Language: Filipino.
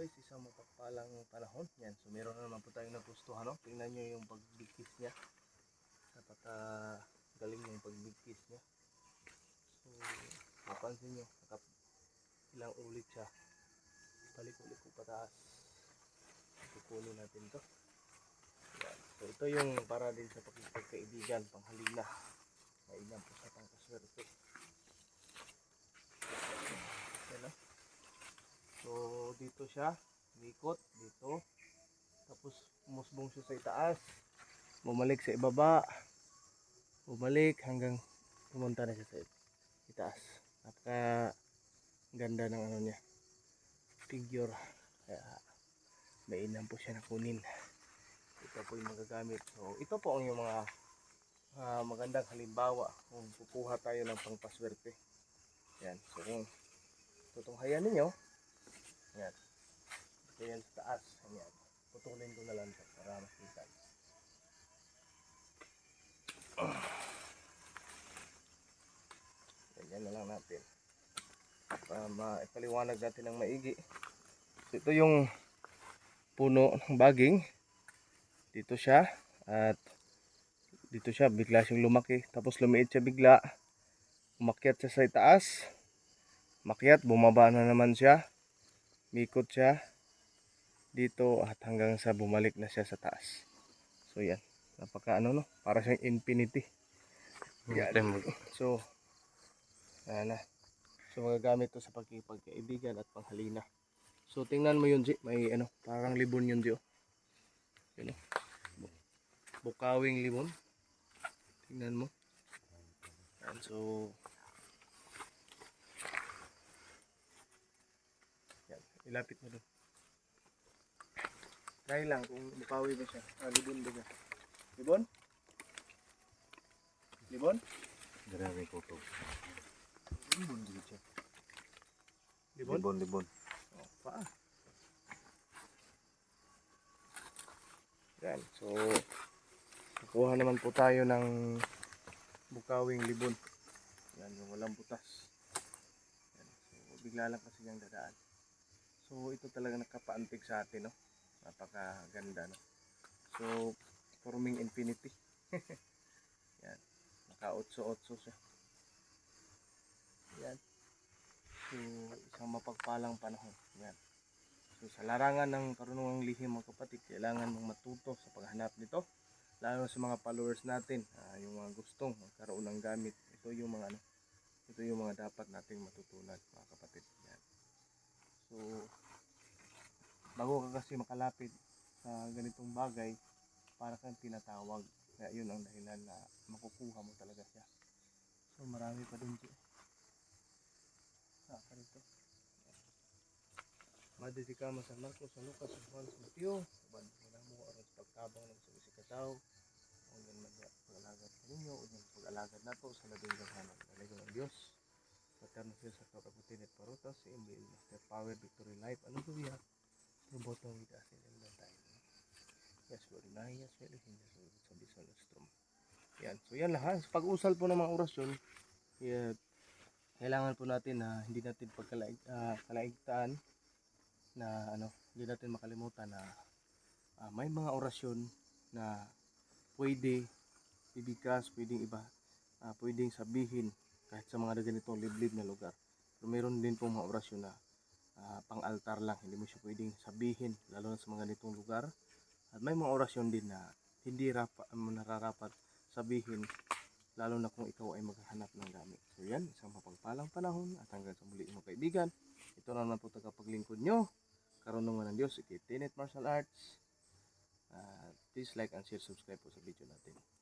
guys, isang mapagpalang panahon. Yan, so meron na naman po tayong nagustuhan. No? Tingnan nyo yung pagbigkis niya. Napaka galing yung pagbigkis niya. So, mapansin nyo, nakap ilang ulit siya. Balik-ulit ko pataas. Kukunin natin to. Yan. So, ito yung para din sa pagkikaibigan, panghalina. Mainam po sa pangkaswerte. Yan no? So, dito siya, umikot, dito. Tapos, umusbong siya sa itaas. Bumalik sa ibaba. Bumalik hanggang pumunta na siya sa itaas. Napaka ganda ng ano niya. Figure. Kaya, mainam po siya na kunin. Ito po yung magagamit. So, ito po ang yung mga ah, magandang halimbawa kung kukuha tayo ng pangpaswerte. Yan. So, kung tutunghayan ninyo, yan. Ito yan sa taas. Yan. Putulin ko na lang ito para makita. Ganyan na lang natin. Para maipaliwanag natin ng maigi. So, ito yung puno ng baging. Dito siya. At dito siya. Bigla siyang lumaki. Tapos lumiit siya bigla. Umakyat siya sa itaas. Makyat. Bumaba na naman siya mikot siya dito at hanggang sa bumalik na siya sa taas. So yan, napaka ano no, para siyang infinity. Yan. So, ayan na. So magagamit to sa pagkipagkaibigan at panghalina. So tingnan mo yun, Ji. May ano, parang libon yun, Ji. oh. Yun, oh. Bu- Bukawing libon. Tingnan mo. Yan, so Yan, ilapit mo doon. Try lang kung mukawi ba siya. Ah, libon ba siya? Libon? Libon? Grabe ko to. Libon din siya. Libon? Libon, libon. Oh, paa. Yan, so kukuha naman po tayo ng bukawing libon. Yan, yung walang butas. Yan, so bigla lang kasi niyang dadaan. So ito talaga nakapaantig sa atin, no? Napakaganda, no? So, forming infinity. Yan, naka-otso-otso siya. Yan. So, isang mapagpalang panahon. Yan. So, sa larangan ng karunungang lihim mga kapatid, kailangan mong matuto sa paghanap nito. Lalo sa mga followers natin, ah, yung mga gustong magkaroon ng gamit. Ito yung mga ano, ito yung mga dapat nating matutunan mga kapatid. Yan. So, bago ka kasi makalapit sa ganitong bagay, para kang tinatawag. Kaya yun ang dahilan na makukuha mo talaga siya. So, marami pa dun siya. Ah, ganito. Madidi ka sa Marcos, sa Lucas, sa Juan, sa Mateo. Saban mo na mo aron sa pagtabang ng sa si katao. Kung yan man pag-alagad ninyo, o yan pag-alagad nato sa labing gaghanan. Talaga ng Diyos. Paterno siya sa kapagutin at parutas, sa MBL Master Power Victory Life. Ano ba biya? Robotong with the time. Yes, Lord. Na, yes, well, hindi sa Bison Ostrom. Yan. So yan lahat. Sa pag-usal po ng mga orasyon, yeah, kailangan po natin na hindi natin pagkalaig, ah, kalaigtaan na ano, hindi natin makalimutan na ah, may mga orasyon na pwede ibigkas, pwedeng iba, ah, pwedeng sabihin kahit sa mga ganitong liblib na lugar. Pero meron din po mga orasyon na ah, pang-altar lang, hindi mo siya pwedeng sabihin lalo na sa mga ganitong lugar. At may mga orasyon din na hindi rapa, um, nararapat sabihin lalo na kung ikaw ay maghahanap ng gamit. So yan, isang mapagpalang panahon at hanggang sa muli mga kaibigan. Ito na naman po tagapaglingkod nyo. Karunungan ng Diyos, Tenet Martial Arts. Uh, please like and share, subscribe po sa video natin.